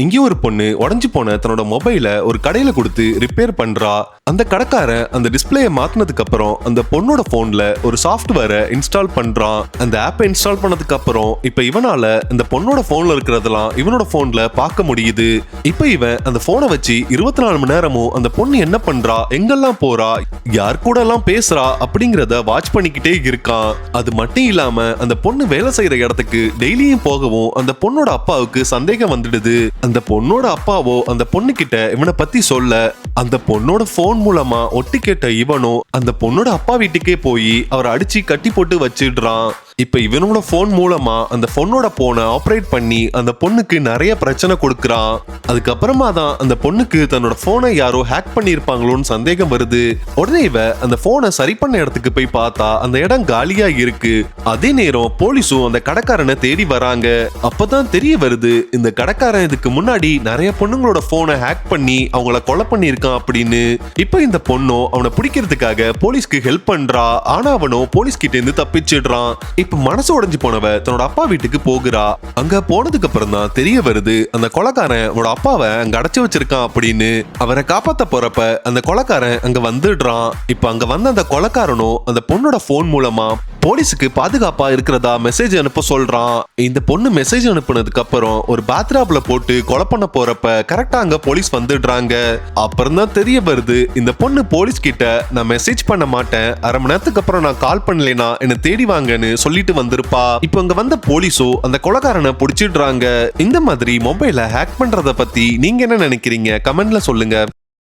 இங்கேயும் ஒரு பொண்ணு உடஞ்சி போன தன்னோட மொபைலை ஒரு கடையில கொடுத்து ரிப்பேர் பண்றா. அந்த கடைக்காரன் அந்த டிஸ்பிளேயை மாத்தினதுக்கு அப்புறம் அந்த பொண்ணோட போன்ல ஒரு சாஃப்ட்வேரை இன்ஸ்டால் பண்றான். அந்த ஆப்பை இன்ஸ்டால் பண்ணதுக்கு அப்புறம் இப்ப இவனால அந்த பொண்ணோட போன்ல இருக்கிறதெல்லாம் இவனோட போன்ல பார்க்க முடியுது. இப்ப இவன் அந்த போனை வச்சு இருபத்தி நாலு மணி நேரமும் அந்த பொண்ணு என்ன பண்றா எங்கெல்லாம் போறா யார் கூட எல்லாம் பேசுறா அப்படிங்கிறத வாட்ச் பண்ணிக்கிட்டே இருக்கான். அது மட்டும் இல்லாம அந்த பொண்ணு வேலை செய்யற இடத்துக்கு டெய்லியும் போகவும் அந்த பொண்ணோட அப்பாவுக்கு சந்தேகம் வந்துடுது. அந்த பொண்ணோட அப்பாவோ அந்த பொண்ணுகிட்ட இவனை பத்தி சொல்ல அந்த பொண்ணோட போன் மூலமா ஒட்டி கேட்ட இவனும் அந்த பொண்ணோட அப்பா வீட்டுக்கே போய் அவரை அடிச்சு கட்டி போட்டு வச்சிடுறான். இப்போ இவனோட ஃபோன் மூலமா அந்த பொண்ணோட போனை ஆப்ரேட் பண்ணி அந்த பொண்ணுக்கு நிறைய பிரச்சனை கொடுக்குறான். அதுக்கப்புறமா தான் அந்த பொண்ணுக்கு தன்னோட போனை யாரோ ஹேக் பண்ணியிருப்பாங்களோன்னு சந்தேகம் வருது. உடனே இவ அந்த போனை சரி பண்ண இடத்துக்கு போய் பார்த்தா அந்த இடம் காலியா இருக்கு. அதே நேரம் போலீஸும் அந்த கடைக்காரனை தேடி வராங்க. அப்பதான் தெரிய வருது இந்த கடைக்காரன் இதுக்கு முன்னாடி நிறைய பொண்ணுங்களோட போனை ஹேக் பண்ணி அவங்கள கொலை பண்ணியிருக்கான் அப்படின்னு. இப்போ இந்த பொண்ணும் அவனை பிடிக்கிறதுக்காக போலீஸ்க்கு ஹெல்ப் பண்றா. ஆனா அவனும் போலீஸ் கிட்ட இருந்து தப்பிச்சிடுறான். இப்ப மனசு உடைஞ்சு போனவ தன்னோட அப்பா வீட்டுக்கு போகிறா. அங்க போனதுக்கு அப்புறம் தான் தெரிய வருது அந்த கொலக்காரன் அவனோட அப்பாவை அங்க அடைச்சு வச்சிருக்கான் அப்படின்னு. அவரை காப்பாத்த போறப்ப அந்த கொலக்காரன் அங்க வந்துடுறான். இப்ப அங்க வந்த அந்த கொலக்காரனும் அந்த பொண்ணோட போன் மூலமா போலீஸுக்கு பாதுகாப்பா இருக்கிறதா மெசேஜ் அனுப்ப சொல்றான். இந்த பொண்ணு மெசேஜ் அனுப்புனதுக்கு அப்புறம் ஒரு பாத்ராப்ல போட்டு கொலை பண்ண போறப்ப கரெக்டா அங்க போலீஸ் வந்துடுறாங்க. அப்புறம் தான் தெரிய வருது இந்த பொண்ணு போலீஸ் கிட்ட நான் மெசேஜ் பண்ண மாட்டேன். அரை மணி நேரத்துக்கு அப்புறம் நான் கால் பண்ணலைனா என்ன தேடி வாங்கன்னு சொல்லிட்டு வந்திருப்பா. இப்போ அங்க வந்த போலீஸோ அந்த கொலகாரனை பிடிச்சிடுறாங்க. இந்த மாதிரி மொபைலை ஹேக் பண்றத பத்தி நீங்க என்ன நினைக்கிறீங்க? கமெண்ட்ல சொல்லுங்க.